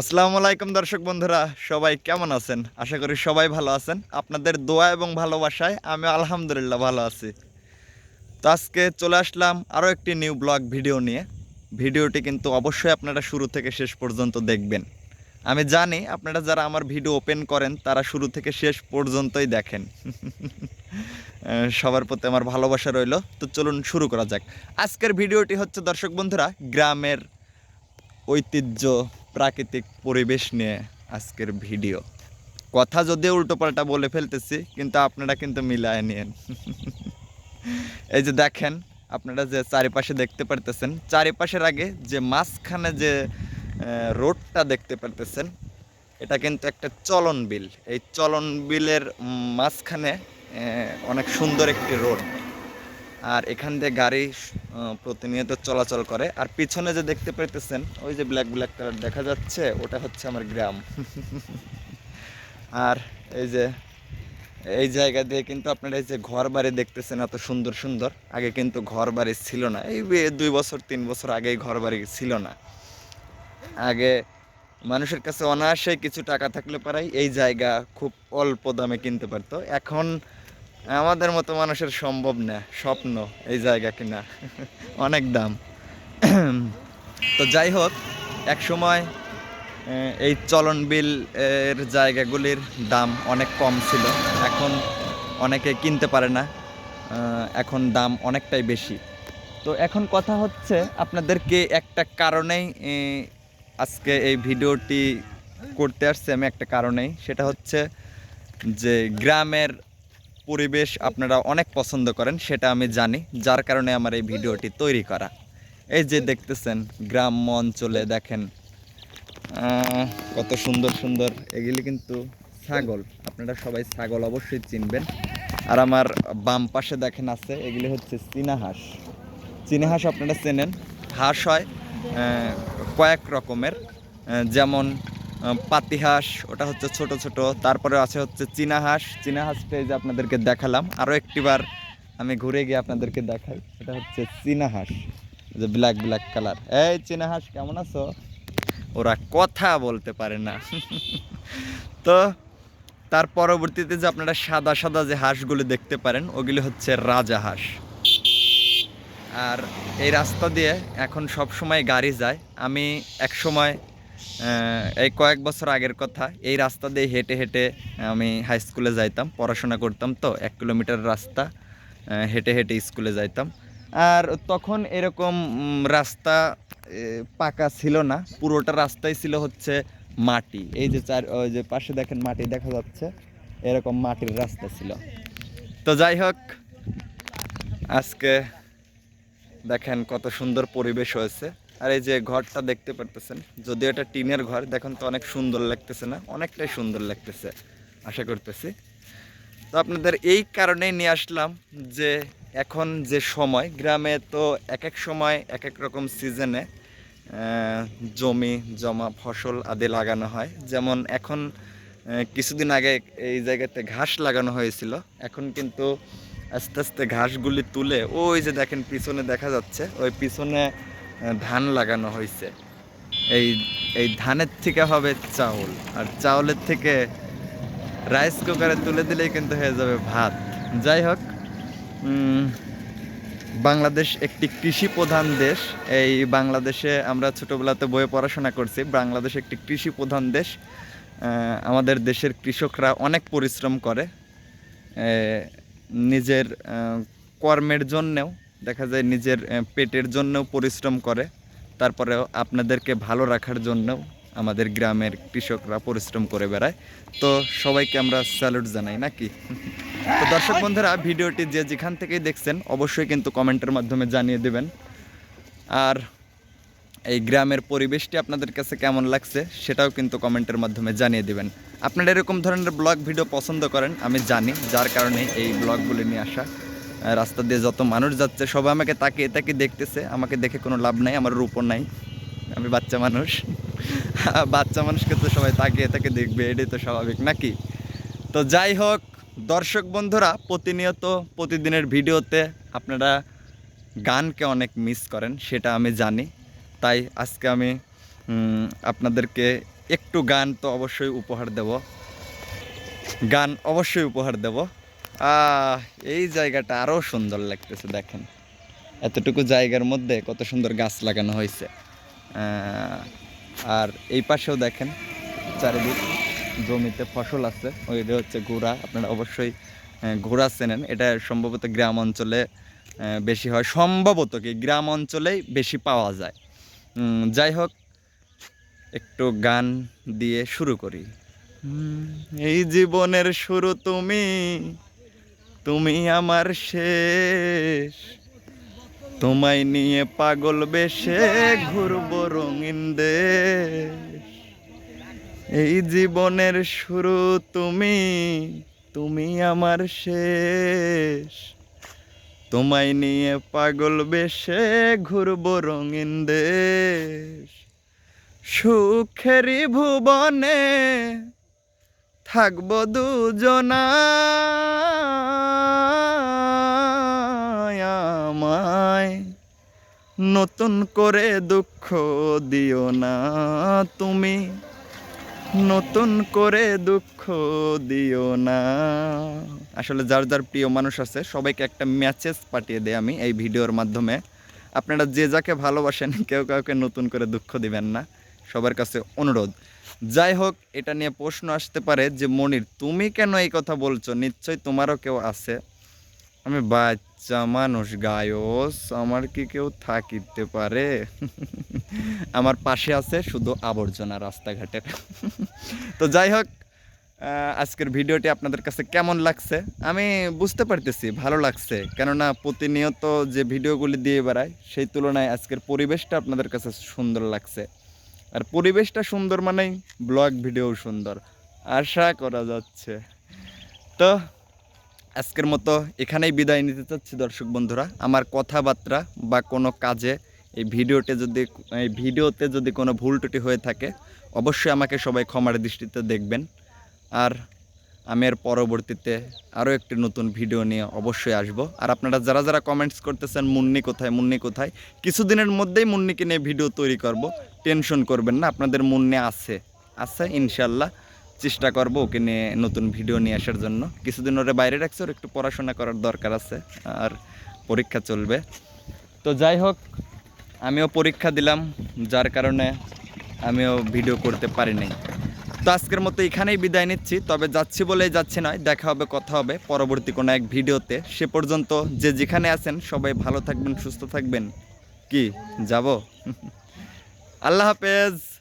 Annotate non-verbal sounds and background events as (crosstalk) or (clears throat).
আসসালামু আলাইকুম দর্শক বন্ধুরা, সবাই কেমন আছেন? আশা করি সবাই ভালো আছেন। আপনাদের দোয়া এবং ভালোবাসায় আমি আলহামদুলিল্লাহ ভালো আছি। তো আজকে চলে আসলাম আরও একটি নিউ ব্লগ ভিডিও নিয়ে। ভিডিওটি কিন্তু অবশ্যই আপনারা শুরু থেকে শেষ পর্যন্ত দেখবেন। আমি জানি আপনারা যারা আমার ভিডিও ওপেন করেন, তারা শুরু থেকে শেষ পর্যন্তই দেখেন। সবার প্রতি আমার ভালোবাসা রইল। তো চলুন শুরু করা যাক। আজকের ভিডিওটি হচ্ছে দর্শক বন্ধুরা, গ্রামের ঐতিহ্য প্রাকৃতিক পরিবেশ নিয়ে আজকের ভিডিও। কথা যদিও উল্টোপাল্টা বলে ফেলতেছি, কিন্তু আপনারা কিন্তু মিলায় নিয়েন। এই যে দেখেন, আপনারা যে চারিপাশে দেখতে পারতেছেন, চারিপাশের আগে যে মাঝখানে যে রোডটা দেখতে পারতেছেন, এটা কিন্তু একটা চলন বিল। এই চলন বিলের মাঝখানে অনেক সুন্দর একটি রোড। আর এখান দিয়ে গাড়ি প্রতিনিয়ত চলাচল করে। আর পিছনে যে দেখতে পাইতেছেন, ওই যে ব্ল্যাক ব্ল্যাক কালার দেখা যাচ্ছে, ওটা হচ্ছে আমার গ্রাম। (laughs) আর এই যে, এই জায়গা দিয়ে কিন্তু আপনারা এই যে ঘর বাড়ি দেখতেছেন, এত সুন্দর সুন্দর। আগে কিন্তু ঘর বাড়ি ছিল না। এই দুই বছর, তিন বছর আগেই ঘর বাড়ি ছিল না। আগে মানুষের কাছে অনায়াসে কিছু টাকা থাকলে পারাই এই জায়গা খুব অল্প দামে কিনতে পারতো। এখন আমাদের মতো মানুষের সম্ভব না, স্বপ্ন এই জায়গা কিনা। (laughs) অনেক দাম। (clears throat) তো যাই হোক, এক সময় এই চলন বিল এর জায়গাগুলির দাম অনেক কম ছিল। এখন অনেকে কিনতে পারে না এখন দাম অনেকটাই বেশি। তো এখন কথা হচ্ছে আপনাদেরকে একটা কারণেই আজকে এই ভিডিওটি করতে আসছে আমি একটা কারণেই। সেটা হচ্ছে যে গ্রামের পরিবেশ আপনারা অনেক পছন্দ করেন, সেটা আমি জানি, যার কারণে আমার এই ভিডিওটি তৈরি করা। এই যে দেখতেছেন, গ্রাম্য অঞ্চলে দেখেন কত সুন্দর সুন্দর, এগুলি কিন্তু ছাগল। আপনারা সবাই ছাগল অবশ্যই চিনবেন। আর আমার বাম পাশে দেখেন আছে, এগুলি হচ্ছে চীনা হাঁস। চীনা হাঁস আপনারা চেনেন। হাঁস হয় কয়েক রকমের যেমন পাতি হাঁস, ওটা হচ্ছে ছোট ছোট। তারপরে আছে হচ্ছে চীনা হাঁস। চীনা হাঁসটা এই যে আপনাদেরকে দেখালাম। আরও একটিবার আমি ঘুরে গিয়ে আপনাদেরকে দেখাই। এটা হচ্ছে চীনা হাঁস। যে ব্ল্যাক ব্ল্যাক কালার এই চীনা হাঁস, কেমন আছো? ওরা কথা বলতে পারে না। (laughs) তো, তার পরবর্তীতে যে আপনারা সাদা সাদা যে হাঁসগুলি দেখতে পারেন, ওগুলি হচ্ছে রাজা হাঁস। আর এই রাস্তা দিয়ে এখন সব সময় গাড়ি যায়। আমি এক সময় এই কয়েক বছর আগের কথা, এই রাস্তা দিয়ে হেঁটে হেঁটে আমি হাই স্কুলে যাইতাম, পড়াশোনা করতাম তো, এক কিলোমিটার রাস্তা হেঁটে হেঁটে স্কুলে যাইতাম। আর তখন এরকম রাস্তা পাকা ছিল না, পুরোটা রাস্তাই ছিল হচ্ছে মাটি। এই যে চার, ওই যে পাশে দেখেন মাটি দেখা যাচ্ছে, এরকম মাটির রাস্তা ছিল। তো যাই হোক, আজকে দেখেন কত সুন্দর পরিবেশ হয়েছে। আর এই যে ঘরটা দেখতে পারতেছেন, যদিও এটা টিনের ঘর, দেখেন তো অনেক সুন্দর লাগতেছে না? অনেকটাই সুন্দর লাগতেছে, আশা করতেছি। তো আপনাদের এই কারণেই নিয়ে আসলাম যে এখন যে সময়, গ্রামে তো এক এক সময়, এক এক রকম সিজনে জমি, জমা, ফসল আদি লাগানো হয়। যেমন এখন কিছুদিন আগে এই জায়গাতে ঘাস লাগানো হয়েছিল। এখন কিন্তু আস্তে আস্তে ঘাসগুলি তুলে, ওই যে দেখেন পিছনে দেখা যাচ্ছে, ওই পিছনে ধান লাগানো হয়েছে এই এই ধানের থেকে হবে চাউল, আর চাউলের থেকে রাইস কুকারে তুলে দিলেই কিন্তু হয়ে যাবে ভাত। যাই হোক বাংলাদেশ একটি কৃষি প্রধান দেশ। এই বাংলাদেশে আমরা ছোটোবেলাতে বইয়ে পড়াশোনা করছি। বাংলাদেশ একটি কৃষি প্রধান দেশ। আমাদের দেশের কৃষকরা অনেক পরিশ্রম করে নিজের কর্মের জন্যেও। দেখা যায় নিজের পেটের জন্যও পরিশ্রম করে, তারপরেও আপনাদেরকে ভালো রাখার জন্যও আমাদের গ্রামের কৃষকরা পরিশ্রম করে বেড়ায়। তো সবাইকে আমরা স্যালুট জানাই, নাকি? তো দর্শক বন্ধুরা, ভিডিওটি যে যেখান থেকেই দেখছেন, অবশ্যই কিন্তু কমেন্টের মাধ্যমে জানিয়ে দেবেন। আর এই গ্রামের পরিবেশটি আপনাদের কাছে কেমন লাগছে, সেটাও কিন্তু কমেন্টের মাধ্যমে জানিয়ে দেবেন। আপনারা এরকম ধরনের ব্লগ, ভিডিও পছন্দ করেন, আমি জানি, যার কারণে এই ব্লগগুলি নিয়ে আসা রাস্তা দিয়ে যত মানুষ যাচ্ছে, সবাই আমাকে তাকিয়ে তাকিয়ে দেখতেছে। আমাকে দেখে কোনো লাভ নাই, আমার রূপও নাই। আমি বাচ্চা মানুষ। (laughs) বাচ্চা মানুষকে তো সবাই তাকিয়ে তাকে দেখবে, এটাই তো স্বাভাবিক, নাকি? তো যাই হোক, দর্শক বন্ধুরা, প্রতিনিয়ত প্রতিদিনের ভিডিওতে আপনারা গানকে অনেক মিস করেন, সেটা আমি জানি। তাই আজকে আমি আপনাদেরকে একটু গান তো অবশ্যই উপহার দেব। গান অবশ্যই উপহার দেব। এই জায়গাটা আরও সুন্দর লাগতেছে, দেখেন। এতটুকু জায়গার মধ্যে কত সুন্দর গাছ লাগানো হয়েছে। আর এই পাশেও দেখেন, চারিদিক জমিতে ফসল আছে। ওইটা হচ্ছে ঘোড়া আপনারা অবশ্যই ঘোড়া চেনেন। এটা সম্ভবত গ্রাম অঞ্চলে বেশি হয়। সম্ভবত কি? গ্রাম অঞ্চলেই বেশি পাওয়া যায়। যাই হোক, একটু গান দিয়ে শুরু করি। এই জীবনের শুরু তুমি তুমি আমার শেষ। তোমায় নিয়ে পাগল বেশে ঘুরব রঙিন দেশ। এই জীবনের শুরু তুমি তুমি আমার শেষ। তোমায় নিয়ে পাগল বেশে ঘুরব রঙিন দেশ। সুখেরই ভুবনে থাকব দুজনা। নতুন করে দুঃখ দিও না তুমি। নতুন করে দুঃখ দিও না। আসলে যার যার প্রিয় মানুষ আছে, সবাইকে একটা মেসেজ পাঠিয়ে দেয় আমি এই ভিডিওর মাধ্যমে। আপনারা যে যাকে ভালোবাসেন, কেউ কাউকে নতুন করে দুঃখ দিবেন না। সবার কাছে অনুরোধ। যাই হোক, এটা নিয়ে প্রশ্ন আসতে পারে যে, মনির, তুমি কেন এই কথা বলছো? নিশ্চয়ই তোমারও কেউ আছে। আমি বাচ্চা মানুষ, গায়স, আমার কি কেউ থাকিতে পারে? আমার পাশে আছে শুধু আবর্জনা রাস্তাঘাটের। তো যাই হোক আজকের ভিডিওটি আপনাদের কাছে কেমন লাগছে? আমি বুঝতে পারতেছি, ভালো লাগছে। কেননা প্রতিনিয়ত যে ভিডিওগুলি দিয়ে বেড়ায় সেই তুলনায় আজকের পরিবেশটা আপনাদের কাছে সুন্দর লাগছে। আর পরিবেশটা সুন্দর মানেই ব্লগ ভিডিও সুন্দর। আশা করা যাচ্ছে। তো আজকের মতো এখানেই বিদায় নিতে চাচ্ছি দর্শক বন্ধুরা। আমার কথাবার্তা বা কোনো কাজে এই ভিডিওতে যদি, এই ভিডিওতে যদি কোনো ভুল ত্রুটি হয়ে থাকে, অবশ্যই আমাকে সবাই ক্ষমার দৃষ্টিতে দেখবেন। আর আমি এর পরবর্তীতে আরও একটি নতুন ভিডিও নিয়ে অবশ্যই আসব। আর আপনারা যারা যারা কমেন্টস করতেছেন, মুন্নি কোথায় মুন্নি কোথায়, কিছুদিনের মধ্যেই মুন্নিকে নিয়ে ভিডিও তৈরি করব। টেনশন করবেন না, আপনাদের মুন্নি আছে আছে ইনশাল্লাহ। চেষ্টা করব ওকে নিয়ে নতুন ভিডিও নিয়ে আসার জন্য। কিছুদিন ওরে বাইরে রাখছে, ওর একটু পড়াশোনা করার দরকার আছে আর পরীক্ষা চলবে। তো যাই হোক, আমিও পরীক্ষা দিলাম, যার কারণে আমিও ভিডিও করতে পারি নাই। তো আজকের মতো এখানেই বিদায় নিচ্ছি, তবে যাচ্ছি বলেই যাচ্ছি নয়, দেখা হবে, কথা হবে পরবর্তী কোনো এক ভিডিওতে। সে পর্যন্ত যে যেখানে আছেন, সবাই ভালো থাকবেন, সুস্থ থাকবেন। কি, যাব? (laughs) আল্লাহ হাফেজ!